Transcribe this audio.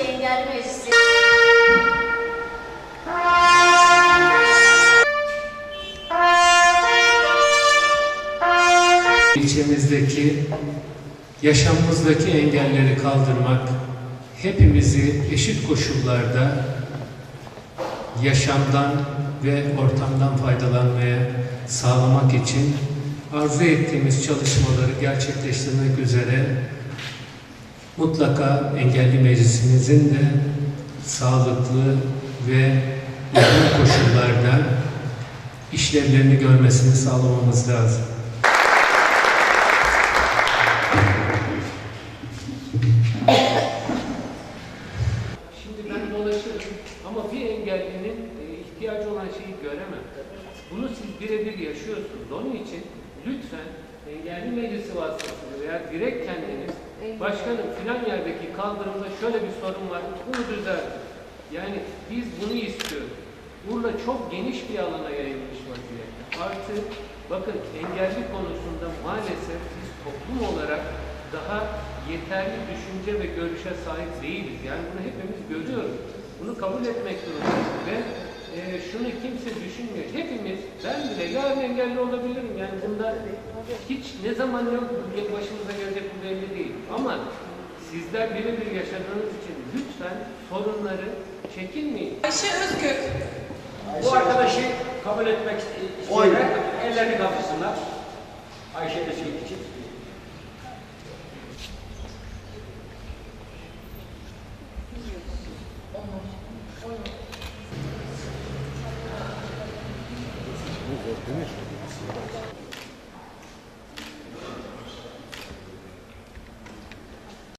Engelli Meclisi. İlçemizdeki yaşamımızdaki engelleri kaldırmak, hepimizi eşit koşullarda yaşamdan ve ortamdan faydalanmaya sağlamak için arzu ettiğimiz çalışmaları gerçekleştirmek üzere mutlaka engelli meclisimizin de sağlıklı ve uygun koşullarda işlevlerini görmesini sağlamamız lazım. Şimdi ben dolaşırım ama bir engellinin e, ihtiyacı olan şeyi göremem. Bunu siz birebir yaşıyorsunuz. Onun için lütfen engelli meclisi vasıtasıyla veya direkt kendiniz başkanım filan yerdeki kaldırımda şöyle bir sorun var bunu düzeltin. Yani biz bunu istiyoruz. Burada çok geniş bir alana yayılmış vaziyette. Artı bakın engelli konusunda maalesef biz toplum olarak daha yeterli düşünce ve görüşe sahip değiliz. Yani bunu hepimiz görüyoruz. Bunu kabul etmek durumundayız ve e, şunu kimse düşünmüyor. Hepimiz, ben bile yarın engelli olabilirim. Yani bunda hiç ne zaman yok başımıza gelecek bu belli değil. Ama sizler birebir yaşadığınız için lütfen sorunları çekinmeyin. Ayşe Özgök. Bu arkadaşı kabul etmek isteyenler ellerini kaldırsınlar. Ayşe de şey için. Değil mi?